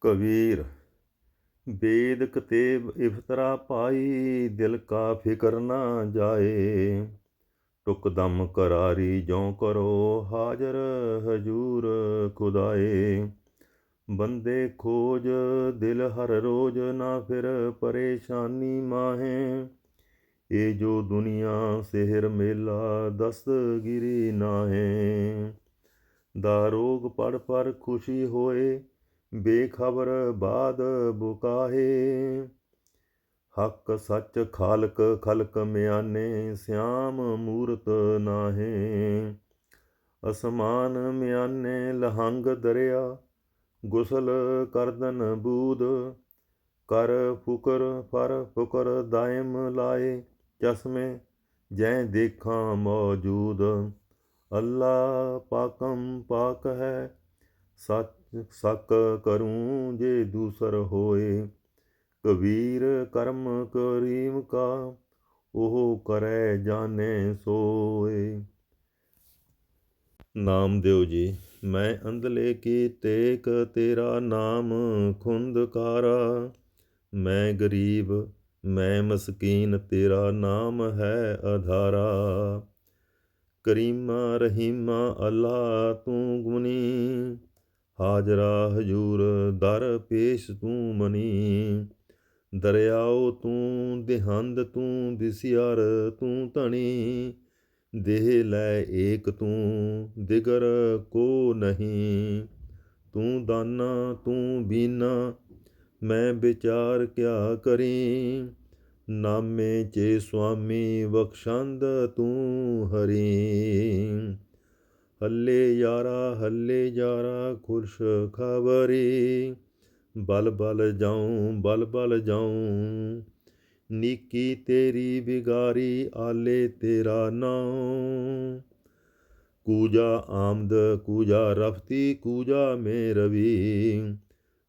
ਕਬੀਰ, ਬੇਦਕ ਤੇ ਇਫਤਰਾ ਪਾਈ ਦਿਲ ਕਾ ਫਿਕਰ ਨਾ ਜਾਏ। ਟੁਕ ਦਮ ਕਰਾਰੀ ਜੋ ਕਰੋ ਹਾਜ਼ਰ ਹਜੂਰ ਖੁਦਾਏ। ਬੰਦੇ ਖੋਜ ਦਿਲ ਹਰ ਰੋਜ ਨਾ ਫਿਰ ਪਰੇਸ਼ਾਨੀ ਮਾਹੇ। ਇਹ ਜੋ ਦੁਨੀਆ ਸਿਹਰ ਮੇਲਾ ਦਸਤਗਿਰੀ ਨਾਹੇ। ਦਾ ਰੋਗ ਪੜ ਪਰ ਖੁਸ਼ੀ ਹੋਏ ਬੇਖਬਰ ਬਾਦ ਬੁਕਾਹੇ ਹੱਕ ਸੱਚ ਖਾਲਕ ਖਲਕ ਮਿਆਨੇ ਸਿਆਮ ਮੂਰਤ ਨਾਹੇ ਅਸਮਾਨ ਮਿਆਨੇ ਲਹੰਗ ਦਰਿਆ ਗੁਸਲ ਕਰਦਨ ਬੂਦ ਕਰ ਫੁਕਰ ਫਰ ਫੁਕਰ ਦਾਇਮ ਲਾਏ ਚਸ਼ਮੇ ਜੈ ਦੇਖਾਂ ਮੌਜੂਦ ਅੱਲਾ ਪਾਕਮ ਪਾਕ ਹੈ ਸੱਚ ਸਕ ਕਰੂੰ ਜੇ ਦੂਸਰ ਹੋਏ। ਕਬੀਰ ਕਰਮ ਕਰੀਮ ਕਾ, ਉਹ ਕਰੈ ਜਾਣੇ ਸੋਏ। ਨਾਮਦੇਵ ਜੀ, ਮੈਂ ਅੰਧਲੇ ਕੀ ਤੇਕ ਤੇਰਾ ਨਾਮ ਖੁੰਦਕਾਰਾ ਮੈਂ ਗਰੀਬ, ਮੈਂ ਮਸਕੀਨ, ਤੇਰਾ ਨਾਮ ਹੈ ਆਧਾਰਾ ਕਰੀਮਾ ਰਹੀਮਾ, ਅੱਲਾ ਤੂੰ ਗੁਨੀ ਹਾਜ਼ਰਾ ਹਜੂਰ ਦਰ ਪੇਸ਼ ਤੂੰ ਮਨੀ। ਦਰਿਆਓ ਤੂੰ, ਦਿਹੰਦ ਤੂੰ, ਦਿਸਿਆਰ ਤੂੰ ਧਣੀ। ਦੇਹ ਲੈ ਏਕ ਤੂੰ, ਦਿਗਰ ਕੋ ਨਹੀਂ। ਤੂੰ ਦਾਨਾ, ਤੂੰ ਬੀਨਾ, ਮੈਂ ਵਿਚਾਰ ਕਿਆ ਕਰੀ। ਨਾਮੇ ਚੇ ਸੁਆਮੀ ਬਖਸ਼ੰਦ ਤੂੰ ਹਰੀ। ਹੱਲੇ ਯਾਰਾ ਹੱਲੇ ਯਾਰਾ, ਖੁਰਸ਼ ਖਬਰੀ। ਬਲ ਬਲ ਜਾਉ ਬਲ ਬਲ ਜਾਉ। ਨੀਕੀ ਤੇਰੀ ਬਿਗਾਰੀ ਆਲੇ ਤੇਰਾ ਨਾਉ। ਕੂਜਾ ਆਮਦ, ਕੂਜਾ ਰਫਤੀ, ਕੂਜਾ ਮੇ ਰਵੀ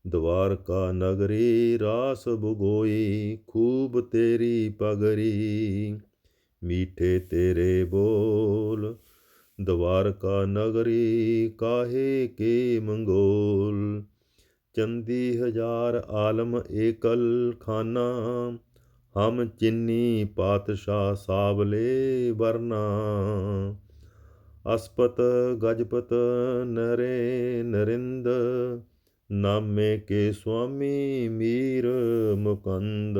ਦਵਾਰਕਾ ਨਗਰੀ, ਰਾਸ ਬੁਗੋਈ, ਖੂਬ ਤੇਰੀ ਪਗਰੀ। ਮੀਠੇ ਤੇਰੇ ਬੋਲ ਦਵਾਰਕਾ ਨਗਰੀ ਕਾਹੇ ਕੇ ਮੰਗੋਲ? ਚੰਦੀ ਹਜ਼ਾਰ ਆਲਮ ਏਕਲ ਖਾਨਾ, ਹਮ ਚਿੰਨੀ ਪਾਤਸ਼ਾਹ ਸਾਵਲੇ ਵਰਨਾ। ਅਸਪਤ ਗਜਪਤ ਨਰੇ ਨਰਿੰਦ, ਨਾਮੇ ਕੇ ਸੁਆਮੀ ਮੀਰ ਮੁਕੰਦ।